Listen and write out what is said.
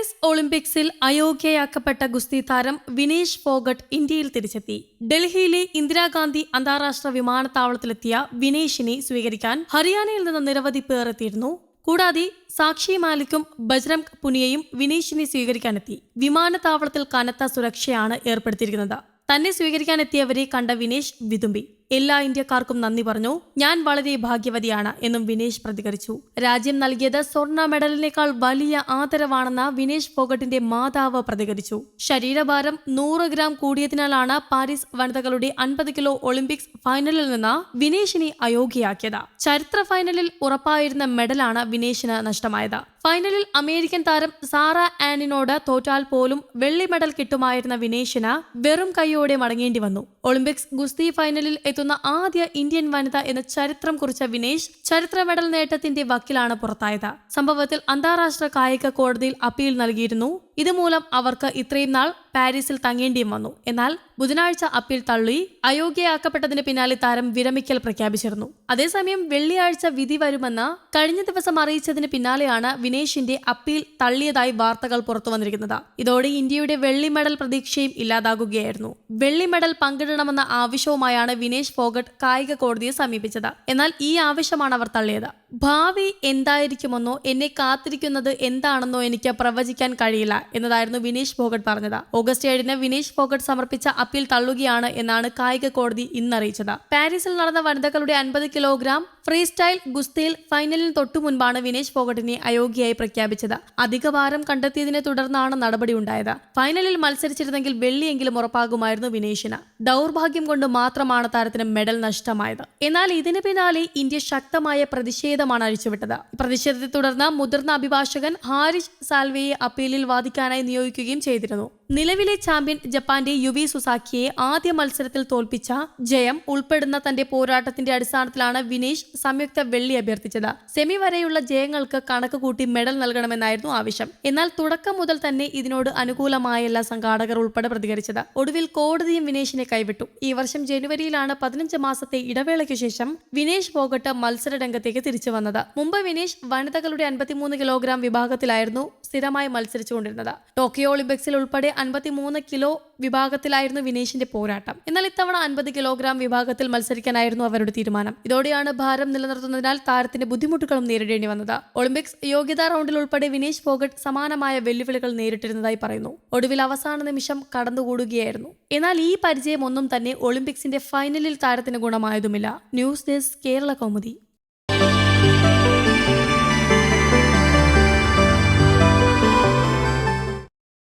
Paris ഒളിമ്പിക്സിൽ അയോഗ്യയാക്കപ്പെട്ട ഗുസ്തി താരം വിനേഷ് ഫോഗട്ട് ഇന്ത്യയിൽ തിരിച്ചെത്തി. ഡൽഹിയിലെ ഇന്ദിരാഗാന്ധി അന്താരാഷ്ട്ര വിമാനത്താവളത്തിലെത്തിയ വിനേഷിനെ സ്വീകരിക്കാൻ ഹരിയാനയിൽ നിന്ന് നിരവധി പേർ എത്തിയിരുന്നു. കൂടാതെ സാക്ഷി മാലിക്കും ബജ്രംഗ് പുനിയയും വിനേഷിനെ സ്വീകരിക്കാനെത്തി. വിമാനത്താവളത്തിൽ കനത്ത സുരക്ഷയാണ് ഏർപ്പെടുത്തിയിരിക്കുന്നത്. തന്നെ സ്വീകരിക്കാനെത്തിയവരെ കണ്ട വിനേഷ് വിതുമ്പി. എല്ലാ ഇന്ത്യക്കാർക്കും നന്ദി പറഞ്ഞു. ഞാൻ വളരെ ഭാഗ്യവതിയാണ് എന്നും വിനേഷ് പ്രതികരിച്ചു. രാജ്യം നൽകിയത് സ്വർണ മെഡലിനേക്കാൾ വലിയ ആദരവാണെന്ന് വിനേഷ് ഫോഗട്ടിന്റെ മാതാവ് പ്രതികരിച്ചു. ശരീരഭാരം നൂറ് ഗ്രാം കൂടിയതിനാലാണ് പാരീസ് വനിതകളുടെ അൻപത് കിലോ ഒളിമ്പിക്സ് ഫൈനലിൽ നിന്ന് വിനേഷിനെ അയോഗ്യയാക്കിയത്. ചരിത്ര ഫൈനലിൽ ഉറപ്പായിരുന്ന മെഡലാണ് വിനേഷിന് നഷ്ടമായത്. ഫൈനലിൽ അമേരിക്കൻ താരം സാറ ആനിനോട് തോറ്റാൽ പോലും വെള്ളി മെഡൽ കിട്ടുമായിരുന്ന വിനേഷിന് വെറും കൈയോടെ മടങ്ങേണ്ടി വന്നു. ഒളിമ്പിക്സ് ഗുസ്തി ഫൈനലിൽ എത്തുന്ന ആദ്യ ഇന്ത്യൻ വനിത എന്ന ചരിത്രം കുറിച്ച വിനേഷ് ചരിത്ര മെഡൽ നേട്ടത്തിന്റെ വക്കിലാണ് പുറത്തായത്. സംഭവത്തിൽ അന്താരാഷ്ട്ര കായിക കോടതിയിൽ അപ്പീൽ നൽകിയിരുന്നു. ഇതുമൂലം അവർക്ക് ഇത്രയും നാൾ പാരീസിൽ തങ്ങേണ്ടിയും വന്നു. എന്നാൽ ബുധനാഴ്ച അപ്പീൽ തള്ളി അയോഗ്യയാക്കപ്പെട്ടതിന് പിന്നാലെ താരം വിരമിക്കൽ പ്രഖ്യാപിച്ചിരുന്നു. അതേസമയം വെള്ളിയാഴ്ച വിധി വരുമെന്ന് കഴിഞ്ഞ ദിവസം അറിയിച്ചതിന് പിന്നാലെയാണ് വിനേഷിന്റെ അപ്പീൽ തള്ളിയതായി വാർത്തകൾ പുറത്തു വന്നിരിക്കുന്നത്. ഇതോടെ ഇന്ത്യയുടെ വെള്ളി മെഡൽ പ്രതീക്ഷയും ഇല്ലാതാകുകയായിരുന്നു. വെള്ളി മെഡൽ പങ്കിടണമെന്ന ആവശ്യവുമായാണ് വിനേഷ് ഫോഗട്ട് കായിക കോടതിയെ സമീപിച്ചത്. എന്നാൽ ഈ ആവശ്യമാണ് അവർ തള്ളിയത്. ഭാവി എന്തായിരിക്കുമെന്നോ എന്നെ കാത്തിരിക്കുന്നത് എന്താണെന്നോ എനിക്ക് പ്രവചിക്കാൻ കഴിയില്ല എന്നതായിരുന്നു വിനീഷ് ഫോഗട്ട് പറഞ്ഞത്. ഓഗസ്റ്റ് ഏഴിന് വിനീഷ് ഫോഗട്ട് സമർപ്പിച്ച അപ്പീൽ തള്ളുകയാണ് എന്നാണ് കായിക കോടതി ഇന്ന് അറിയിച്ചത് പാരീസിൽ നടന്ന വനിതകളുടെ അൻപത് കിലോഗ്രാം ഫ്രീ സ്റ്റൈൽ ഗുസ്തിയിൽ ഫൈനലിന് തൊട്ടു മുൻപാണ് വിനേഷ് ഫോഗട്ടിനെ അയോഗ്യയായി പ്രഖ്യാപിച്ചത്. അധിക ഭാരം കണ്ടെത്തിയതിനെ തുടർന്നാണ് നടപടി ഉണ്ടായത്. ഫൈനലിൽ മത്സരിച്ചിരുന്നെങ്കിൽ വെള്ളിയെങ്കിലും ഉറപ്പാകുമായിരുന്നു വിനേഷിന്. ദൗർഭാഗ്യം കൊണ്ട് മാത്രമാണ് താരത്തിന് മെഡൽ നഷ്ടമായത്. എന്നാൽ ഇതിന് പിന്നാലെ ഇന്ത്യ ശക്തമായ പ്രതിഷേധമാണ് അഴിച്ചുവിട്ടത്. പ്രതിഷേധത്തെ തുടർന്ന് മുതിർന്ന അഭിഭാഷകൻ ഹാരിഷ് സാൽവയെ അപ്പീലിൽ വാദിക്കാനായി നിയോഗിക്കുകയും ചെയ്തിരുന്നു. നിലവിലെ ചാമ്പ്യൻ ജപ്പാന്റെ യുവി സുസാക്കിയെ ആദ്യ മത്സരത്തിൽ തോൽപ്പിച്ച ജയം ഉൾപ്പെടുന്ന തന്റെ പോരാട്ടത്തിന്റെ അടിസ്ഥാനത്തിലാണ് വിനീഷ് സംയുക്ത വെള്ളി അഭ്യർത്ഥിച്ചത്. സെമി വരെയുള്ള ജയങ്ങൾക്ക് കണക്ക് കൂട്ടി മെഡൽ നൽകണമെന്നായിരുന്നു ആവശ്യം. എന്നാൽ തുടക്കം മുതൽ തന്നെ ഇതിനോട് അനുകൂലമായല്ല സംഘാടകർ ഉൾപ്പെടെ പ്രതികരിച്ചത്. ഒടുവിൽ കോടതിയും വിനേഷിനെ കൈവിട്ടു. ഈ വർഷം ജനുവരിയിലാണ് പതിനഞ്ച് മാസത്തെ ഇടവേളയ്ക്ക് ശേഷം വിനേഷ് പോകട്ട് മത്സര രംഗത്തേക്ക് തിരിച്ചു വന്നത്. മുമ്പ് വിനേഷ് വനിതകളുടെ അൻപത്തിമൂന്ന് കിലോഗ്രാം വിഭാഗത്തിലായിരുന്നു സ്ഥിരമായി മത്സരിച്ചുകൊണ്ടിരുന്നത്. ടോക്കിയോ ഒളിമ്പിക്സിൽ ഉൾപ്പെടെ അൻപത്തിമൂന്ന് കിലോ വിഭാഗത്തിലായിരുന്നു വിനേഷിന്റെ പോരാട്ടം. എന്നാൽ ഇത്തവണ അൻപത് കിലോഗ്രാം വിഭാഗത്തിൽ മത്സരിക്കാനായിരുന്നു അവരുടെ തീരുമാനം. ഇതോടെയാണ് ഭാരം നിലനിർത്തുന്നതിനാൽ താരത്തിന്റെ ബുദ്ധിമുട്ടുകളും നേരിടേണ്ടി വന്നത്. ഒളിമ്പിക്സ് യോഗ്യതാ റൗണ്ടിൽ ഉൾപ്പെടെ വിനേഷ് ഫോഗട്ട് സമാനമായ വെല്ലുവിളികൾ നേരിട്ടിരുന്നതായി പറയുന്നു. ഒടുവിൽ അവസാന നിമിഷം കടന്നുകൂടുകയായിരുന്നു. എന്നാൽ ഈ പരിചയം ഒന്നും തന്നെ ഒളിമ്പിക്സിന്റെ ഫൈനലിൽ താരത്തിന് ഗുണമായതുമില്ല. News desk Kerala Kaumudi.